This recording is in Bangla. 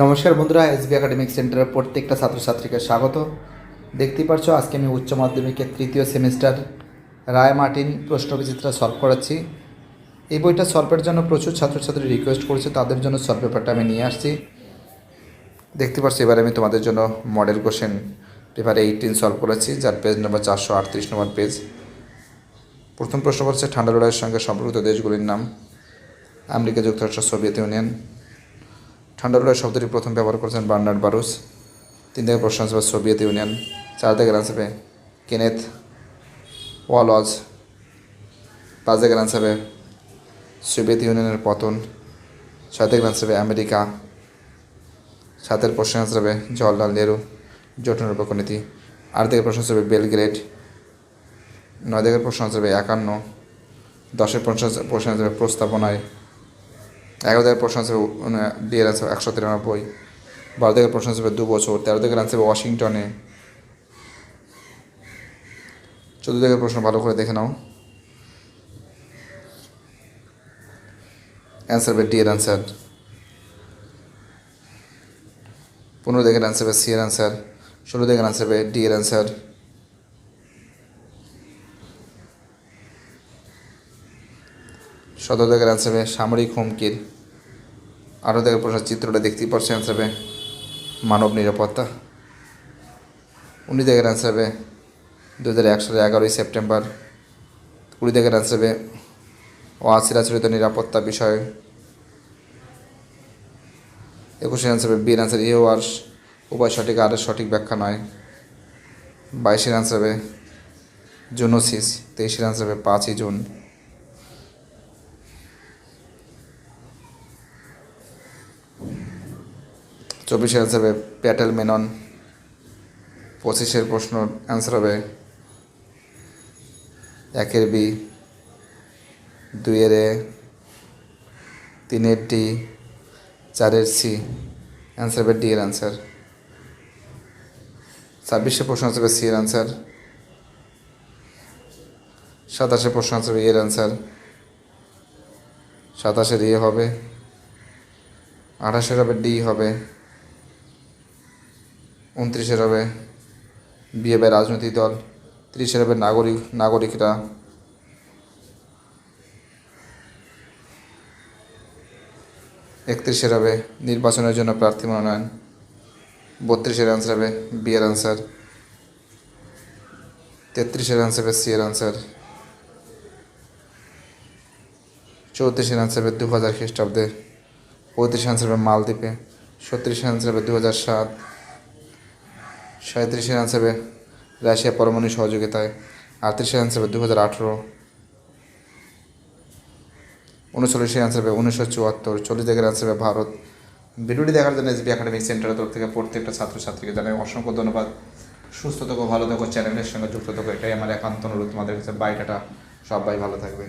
নমস্কার বন্ধুরা এসবি একাডেমিক সেন্টারের প্রত্যেকটা ছাত্রছাত্রীকে স্বাগত। দেখতেই পারছ, আজকে আমি উচ্চ মাধ্যমিকের তৃতীয় সেমিস্টার রায় মার্টিন প্রশ্নবিচিত্রা সলভ করাচ্ছি। এই বইটা সলভের জন্য প্রচুর ছাত্রছাত্রী রিকোয়েস্ট করেছে, তাদের জন্য সলভ পেপারটা আমি নিয়ে আসছি। দেখতে পাচ্ছি এবার আমি তোমাদের জন্য model question paper eighteen solve করেছি, যার পেজ নম্বর চারশো আটত্রিশ নম্বর পেজ প্রথম প্রশ্ন হচ্ছে ঠান্ডা লড়াইয়ের সঙ্গে সম্পর্কিত দেশগুলির নাম। আমেরিকা, যুক্তরাষ্ট্র, সোভিয়েত ইউনিয়ন। ঠান্ডা লড়াই শব্দটি প্রথম ব্যবহার করেছেন বার্নার্ড বারুস। তিন থেকে প্রশ্ন আসবে সোভিয়েত ইউনিয়ন। চার থেকে আসবে কেনেথ ওয়ালজ। পাঁচ থেকে আসবে সোভিয়েত ইউনিয়নের পতন। ছয় থেকে আসবে আমেরিকা। সাতের প্রশ্ন হবে জওয়াহরলাল নেহরু, জোট নিরপেক্ষ নীতি। আট থেকে প্রশ্ন আসবে বেলগ্রেড। নয় থেকে প্রশ্ন আসবে একান্ন। দশের প্রশ্ন প্রশ্ন আসবে প্রস্তাবনায়। এগারো থেকে প্রশ্ন আসবে ডিএর আছে, একশো তিরানব্বই। বারো থেকে প্রশ্ন আসবে দু বছর, তেরো থেকে আসবে ওয়াশিংটনে। চোদ্দ থেকে প্রশ্ন ভালো করে দেখে নাও। অ্যান্সার হবে ডি এর অ্যান্সার পনেরো থেকে অ্যান্সার হবে সি এর অ্যান্সার ষোলো থেকে অ্যান্সার হবে ডি এর অ্যান্সার সতেরো থেকে অ্যান্সার হবে সামরিক হুমকির আরও থেকে প্রশ্ন চিত্রটা দেখতেই পাচ্ছি অ্যান্সার হবে মানব নিরাপত্তা। উনি থেকে অ্যান্সার হবে দু হাজার এক সালের এগারোই সেপ্টেম্বর কুড়ি থেকে অ্যান্সার হবে অআশির আচরিত নিরাপত্তা বিষয়, একুশে অ্যান্সার হবে বিয়ের অ্যান্সার ইউ আর উভয় সঠিক আর সঠিক ব্যাখ্যা নয়। বাইশের অ্যান্সার হবে জুনোসিস, তেইশের অ্যান্সার হবে পাঁচই জুন। চব্বিশের অ্যান্সার হবে প্যাটেল মেনন পঁচিশের প্রশ্ন অ্যান্সার হবে একের বি দুইয়ের এ তিনের ডি চারের সি অ্যান্সার হবে ডি এর অ্যান্সার ছাব্বিশে প্রশ্ন আসবে সি এর অ্যান্সার সাতাশে প্রশ্ন আসবে এর অ্যান্সার সাতাশের ইয়ে হবে, আঠাশের হবে ডি হবে উনত্রিশের হবে হবে রাজনৈতিক দল তিরিশের হবে নাগরিক, নাগরিকরা। একত্রিশের হবে নির্বাচনের জন্য প্রার্থী মনোনয়ন। বত্রিশের অ্যান্সার হবে বিয়ের অ্যান্সার তেত্রিশের অ্যান্সার হবে সি এর অ্যান্সার চৌত্রিশের অ্যান্সার হবে দু হাজার খ্রিস্টাব্দে। পঁয়ত্রিশ অ্যান্সার হবে মালদ্বীপে। ছত্রিশের অ্যান্সার হবে দু হাজার সাত। সাঁত্রিশের অ্যান্সার হবে রাশিয়া পরমাণু সহযোগিতায়। আটত্রিশের অ্যান্সার হবে দু হাজার আঠেরো। উনচল্লিশের অ্যান্সার হবে উনিশশো চুয়াত্তর। চল্লিশ থেকে অ্যান্সার হবে ভারত। ভিডিওটি দেখার জন্য এসবি একাডেমিক সেন্টারের তরফ থেকে প্রত্যেকটা ছাত্রছাত্রীকে জানাই অসংখ্য ধন্যবাদ। সুস্থ থাকো, ভালো থাকো, চ্যানেলের সঙ্গে যুক্ত থাকো। এটাই আমার একান্ত অনুরোধ। তোমাদের কাছে বাইটাটা সবাই ভালো থাকবে